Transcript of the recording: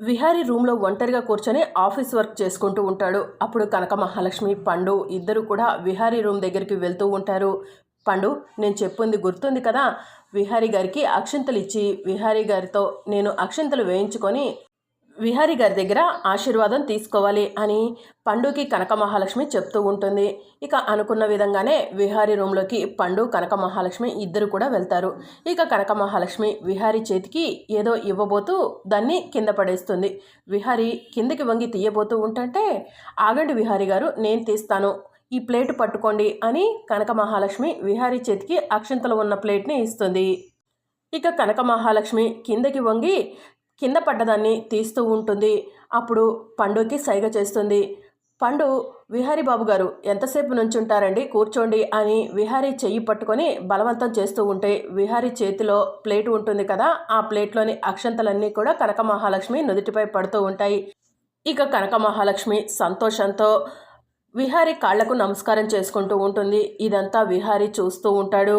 విహారీ రూమ్లో ఒంటరిగా కూర్చొని ఆఫీస్ వర్క్ చేసుకుంటూ ఉంటాడు. అప్పుడు కనక మహాలక్ష్మి పండు ఇద్దరు కూడా విహారీ రూమ్ దగ్గరికి వెళ్తూ ఉంటారు. పండు నేను చెప్పింది గుర్తుంది కదా? విహారీ గారికి అక్షింతలు ఇచ్చి విహారీ గారితో నేను అక్షంతలు వేయించుకొని విహారి గారి దగ్గర ఆశీర్వాదం తీసుకోవాలి అని పండుకి కనక మహాలక్ష్మి చెప్తూ ఉంటుంది. ఇక అనుకున్న విధంగానే విహారి రూమ్లోకి పండు కనక మహాలక్ష్మి ఇద్దరు కూడా వెళ్తారు. ఇక కనక మహాలక్ష్మి విహారి చేతికి ఏదో ఇవ్వబోతూ దాన్ని కింద పడేస్తుంది. విహారి కిందకి వంగి తీయబోతూ ఉంటుంటే ఆగండి విహారి గారు నేను తీస్తాను. ఈ ప్లేట్ పట్టుకోండి అని కనక మహాలక్ష్మి విహారి చేతికి అక్షంతలు ఉన్న ప్లేట్ని ఇస్తుంది. ఇక కనక మహాలక్ష్మి కిందకి వంగి కింద పడ్డదాన్ని తీస్తూ ఉంటుంది. అప్పుడు పండుకి సైగ చేస్తుంది. పండు విహారీ బాబు గారు ఎంతసేపు నుంచుంటారండి? కూర్చోండి అని విహారీ చెయ్యి పట్టుకొని బలవంతం చేస్తూ ఉంటే విహారీ చేతిలో ప్లేట్ ఉంటుంది కదా ఆ ప్లేట్లోని అక్షంతలన్నీ కూడా కనక మహాలక్ష్మి నుదుటిపై పడుతూ ఉంటాయి. ఇక కనక మహాలక్ష్మి సంతోషంతో విహారీ కాళ్ళకు నమస్కారం చేసుకుంటూ ఉంటుంది. ఇదంతా విహారీ చూస్తూ ఉంటాడు.